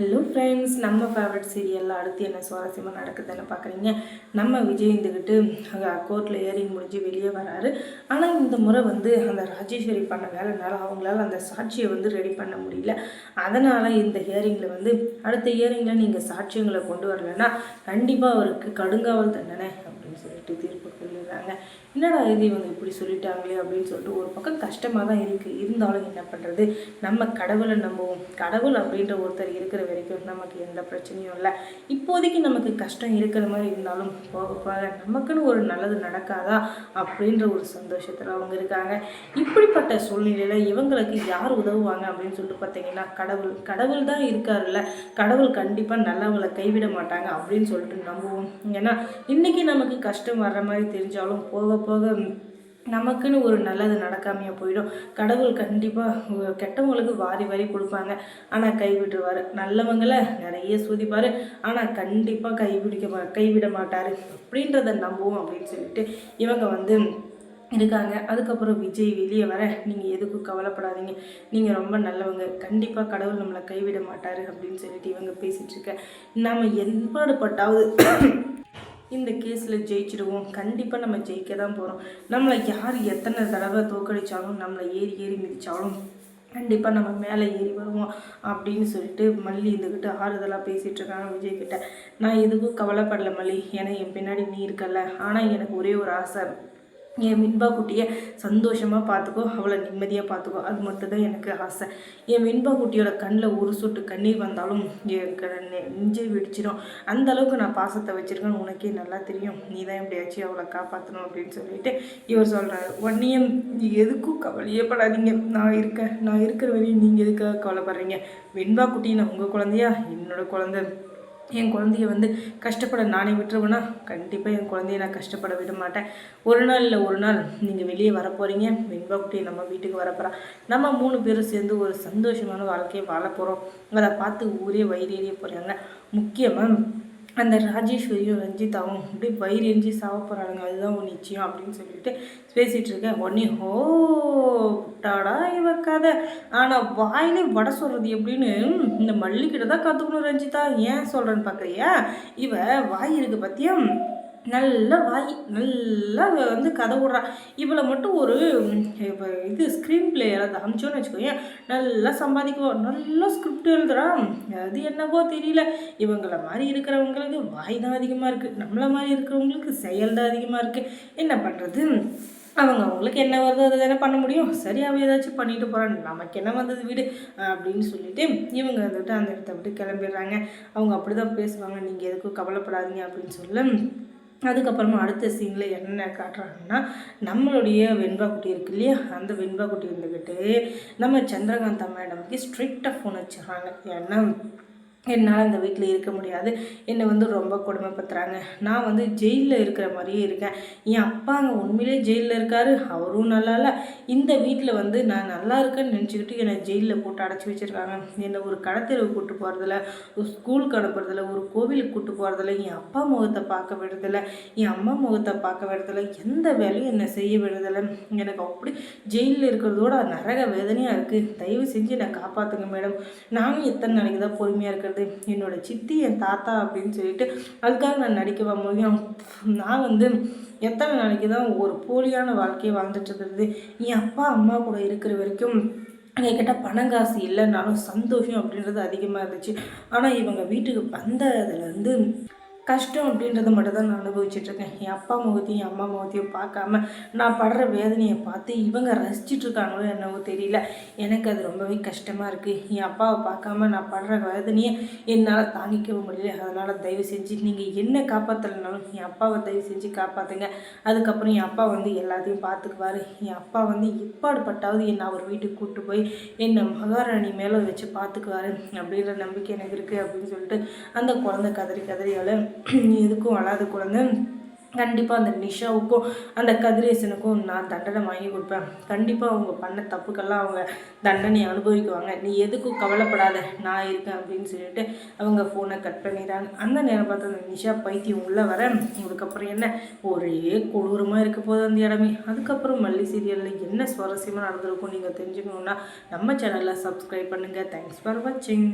Hello friends நம்ம favourite சீரியலில் அடுத்து என்ன சுவாரஸ்யமாக நடக்குதுன்னு பார்க்குறீங்க? நம்ம விஜய் இருந்துக்கிட்டு கோர்ட்டில் ஏறிங் முடிஞ்சு வெளியே வராரு. ஆனால் இந்த முறை வந்து அந்த ராஜேஸ்வரி பண்ண வேலைனால அவங்களால அந்த சாட்சியை வந்து ரெடி பண்ண முடியல. அதனால் இந்த ஹியரிங்கில் வந்து அடுத்த ஹியரிங்கில் நீங்கள் சாட்சியங்களை கொண்டு வரலன்னா கண்டிப்பாக அவருக்கு கடுங்காவல் தண்டனை அப்படின்னு சொல்லிட்டு தீர்ப்பு சொல்லிடுறாங்க என்னடா இது இவங்க இப்படி சொல்லிட்டாங்களே அப்படின்னு சொல்லிட்டு ஒரு பக்கம் கஷ்டமாக தான் இருக்குது இருந்தாலும் என்ன பண்ணுறது நம்ம கடவுளை நம்புவோம். கடவுள் அப்படின்ற ஒருத்தர் இருக்கிற வரைக்கும் நமக்கு எந்த பிரச்சனையும் இல்லை. இப்போதைக்கு நமக்கு கஷ்டம் இருக்கிற மாதிரி இருந்தாலும் போக போக நமக்குன்னு ஒரு நல்லது நடக்காதா அப்படின்ற ஒரு சந்தோஷத்தில் அவங்க இருக்காங்க. இப்படிப்பட்ட சூழ்நிலையில் இவங்களுக்கு யார் உதவுவாங்க அப்படின்னு சொல்லிட்டு பார்த்தீங்கன்னா கடவுள் கடவுள் தான் இருக்காருல்ல. கடவுள் கண்டிப்பாக நல்லவங்களை கைவிட மாட்டாங்க அப்படின்னு சொல்லிட்டு நம்புவோம். ஏன்னா இன்றைக்கி நமக்கு கஷ்டம் வர்ற மாதிரி தெரிஞ்சாலும் போக போக நமக்குன்னு ஒரு நல்லது நடக்காமையாக போயிடும். கடவுள் கண்டிப்பாக கெட்டவங்களுக்கு வாரி வாரி கொடுப்பாங்க. ஆனால் கைவிட்டுருவார். நல்லவங்களை நிறைய சூதிப்பார். ஆனால் கண்டிப்பாக கைவிடிக்க மா கைவிட மாட்டார். அப்படின்றத நம்புவோம் அப்படின்னு சொல்லிட்டு இவங்க வந்து இருக்காங்க. அதுக்கப்புறம் விஜய் வெளியே வர நீங்கள் எதுக்கும் கவலைப்படாதீங்க. நீங்கள் ரொம்ப நல்லவங்க. கண்டிப்பாக கடவுள் நம்மளை கைவிட மாட்டார் அப்படின்னு சொல்லிட்டு இவங்க பேசிகிட்ருக்க நம்ம என்பாடுபட்டாவது இந்த கேஸில் ஜெயிச்சிடுவோம். கண்டிப்பாக நம்ம ஜெயிக்க தான் போகிறோம் நம்மளை யார் எத்தனை தடவை தோக்கடித்தாலும் நம்மளை ஏறி ஏறி மிதித்தாலும் கண்டிப்பாக நம்ம மேலே ஏறி வருவோம் அப்படின்னு சொல்லிட்டு மல்லி இருந்துக்கிட்டு ஆறுதலாக பேசிகிட்டு இருக்காங்க விஜய்கிட்ட. நான் எதுக்கும் கவலைப்படலை மல்லி. ஏன்னா என் பின்னாடி நீ இருக்கல ஆனால் எனக்கு ஒரே ஒரு ஆசை. என் மின்பா குட்டியை சந்தோஷமாக பார்த்துக்கோ அவளை நிம்மதியாக பார்த்துக்கோ. அது மட்டும்தான் எனக்கு ஆசை. என் மின்பா குட்டியோட கண்ணில் ஒரு சொட்டு கண்ணீர் வந்தாலும் என் நெஞ்சை வெடிச்சிடும் அந்த அளவுக்கு நான் பாசத்தை வச்சுருக்கேன்னு உனக்கே நல்லா தெரியும். நீ தான் எப்படியாச்சும் அவளை காப்பாற்றணும் அப்படின்னு சொல்லிட்டு இவர் சொல்கிறாரு ஒன்னியம் எதுக்கும் கவலையப்படாதீங்க நான் இருக்கேன் நான் இருக்கிற வரையும் நீங்கள் எதுக்காக கவலைப்படுறீங்க? மின்பா குட்டி நான் உங்கள் குழந்தையா? என்னோட குழந்தை. என் குழந்தைய வந்து கஷ்டப்பட நானே விட்டுருவேன்னா கண்டிப்பாக என் குழந்தைய நான் கஷ்டப்பட விட மாட்டேன். ஒரு நாள் இல்லை ஒரு நாள் நீங்கள் வெளியே வர போகிறீங்க வெண்பா குட்டி நம்ம வீட்டுக்கு வரப்போகிறா நம்ம மூணு பேரும் சேர்ந்து ஒரு சந்தோஷமான வாழ்க்கையை வாழ போகிறோம் அதை பார்த்து ஊரே வயிறேறிய போகிறாங்க முக்கியமாக அந்த ராஜேஸ்வரியும் ரஞ்சிதாவும் அப்படியே வயிறு எஞ்சி சாவ போகிறாங்க அதுதான் ஒரு நிச்சயம் அப்படின்னு சொல்லிட்டு பேசிகிட்டு இருக்கேன் உடனே ஹோ டாடா இவ கதை. ஆனால் வாயிலே வடை சொல்கிறது எப்படின்னு இந்த மல்லிக்கிட்ட தான் கற்றுக்கணும் ரஞ்சிதா. ஏன் சொல்கிறேன்னு பார்க்குறியா இவ வாய் இருக்கு பற்றியும் நல்ல வாய் நல்லா வந்து கதை விட்றா இவளை மட்டும் ஒரு இப்போ இது ஸ்க்ரீன் பிளே யாராவது அமிச்சோன்னு வச்சுக்கோங்க நல்லா சம்பாதிக்குவோம் நல்லா ஸ்கிரிப்ட் எழுதுறான் அது என்னவோ தெரியல. இவங்களை மாதிரி இருக்கிறவங்களுக்கு வாய் தான் அதிகமாக இருக்குது நம்மளை மாதிரி இருக்கிறவங்களுக்கு செயல் தான் அதிகமாக இருக்குது என்ன பண்ணுறது அவங்க அவங்களுக்கு என்ன வருதோ அதை தானே பண்ண முடியும். சரி அவள் ஏதாச்சும் பண்ணிட்டு போகிறான் நமக்கு என்ன வந்தது வீடு? அப்படின்னு சொல்லிட்டு இவங்க வந்துட்டு அந்த இடத்த விட்டு கிளம்பிடுறாங்க. அவங்க அப்படி தான் பேசுவாங்க. நீங்கள் எதுக்கும் கவலைப்படாதீங்க அப்படின்னு சொல்ல அதுக்கப்புறமா அடுத்த சீனில் என்ன காட்டுறாங்கன்னா நம்மளுடைய வெண்பா குட்டி இருக்கு இல்லையா? அந்த வெண்பா குட்டி இருந்துக்கிட்டு நம்ம சந்திரகாந்தா மேடம்க்கு ஸ்ட்ரிக்டாக ஃபோன் வச்சிடுறாங்க ஏன்னா என்னால் அந்த வீட்டில் இருக்க முடியாது. என்னை வந்து ரொம்ப கொடுமைப்படுத்துகிறாங்க நான் வந்து ஜெயிலில் இருக்கிற மாதிரியே இருக்கேன். என் அப்பா அங்கே உண்மையிலே ஜெயிலில் இருக்கார். அவரும் நல்லா இல்லை. இந்த வீட்டில் வந்து நான் நல்லா இருக்கேன்னு நினச்சிக்கிட்டு என்னை ஜெயிலில் போட்டு அடைச்சி வச்சுருக்காங்க. என்னை ஒரு கடத்தெருவு கூட்டு போகிறதில்ல ஒரு ஸ்கூலுக்கு அனுப்புறதில்ல ஒரு கோவிலுக்கு கூட்டு போகிறதில்ல என் அப்பா முகத்தை பார்க்க விடுறதில்ல. என் அம்மா முகத்தை பார்க்க விடுறதில்ல. எந்த வேலையும் என்னை செய்ய விடுறதில்ல. எனக்கு அப்படி ஜெயிலில் இருக்கிறதோட நரக வேதனையாக இருக்குது தயவு செஞ்சு என்னை காப்பாற்றுங்க மேடம். நானும் எத்தனை நாளைக்கு தான் பொறுமையாக இருக்கிறது? இருக்கிறது என்னோடய சித்தி என் தாத்தா அப்படின்னு சொல்லிட்டு அதுக்காக நான் நடிக்க முடியும் நான் வந்து எத்தனை நாளைக்கு தான் ஒரு போலியான வாழ்க்கையை வாழ்ந்துட்டு இருக்கிறது என் அப்பா அம்மா கூட இருக்கிற வரைக்கும் என்கிட்ட பணம் காசு இல்லைனாலும் சந்தோஷம் அப்படின்றது அதிகமாக இருந்துச்சு. ஆனால் இவங்க வீட்டுக்கு வந்ததுலேருந்து வந்து கஷ்டம் அப்படின்றத மட்டும் தான் நான் அனுபவிச்சிட்ருக்கேன் என் அப்பா முகத்தையும் என் அம்மா முகத்தையும் பார்க்காம நான் படுற வேதனையை பார்த்து இவங்க ரசிச்சிட்ருக்காங்களோ என்னவோ தெரியல. எனக்கு அது ரொம்பவே கஷ்டமாக இருக்குது என் அப்பாவை பார்க்காம நான் படுற வேதனையை என்னால் தாங்கிக்கவும் முடியல. அதனால் தயவு செஞ்சு நீங்கள் என்ன காப்பாற்றலைனாலும் என் அப்பாவை தயவு செஞ்சு காப்பாற்றுங்க அதுக்கப்புறம் என் அப்பா வந்து எல்லாத்தையும் பார்த்துக்குவார். என் அப்பா வந்து இப்பாடுபட்டாவது என்னை அவர் வீட்டுக்கு கூப்பிட்டு போய் என்னை மகாராணி மேலே வச்சு பார்த்துக்குவார். அப்படின்ற நம்பிக்கை எனக்கு இருக்குது அப்படின்னு சொல்லிட்டு அந்த குழந்தை கதறி கதறியால் எதுக்கும் வளாத குழந்தை. கண்டிப்பாக அந்த நிஷாவுக்கும் அந்த கதிரேசனுக்கும் நான் தண்டனை வாங்கி கொடுப்பேன். கண்டிப்பாக அவங்க பண்ண தப்புக்கெல்லாம் அவங்க தண்டனை அனுபவிக்குவாங்க. நீ எதுக்கும் கவலைப்படாத நான் இருக்கேன் அப்படின்னு சொல்லிட்டு அவங்க ஃபோனை கட் பண்ணிடுறாங்க. அந்த நேரம் பார்த்து அந்த நிஷா பைத்தியம் உள்ளே வர இதுக்கப்புறம் என்ன? ஒரே கொடூரமாக இருக்க போது அந்த இடமே. அதுக்கப்புறம் மல்லி சீரியலில் என்ன சுவாரஸ்யமாக நடந்திருக்கும் நீங்கள் தெரிஞ்சுக்கணுன்னா நம்ம சேனலில் சப்ஸ்கிரைப் பண்ணுங்கள் தேங்க்ஸ் ஃபார் வாட்சிங்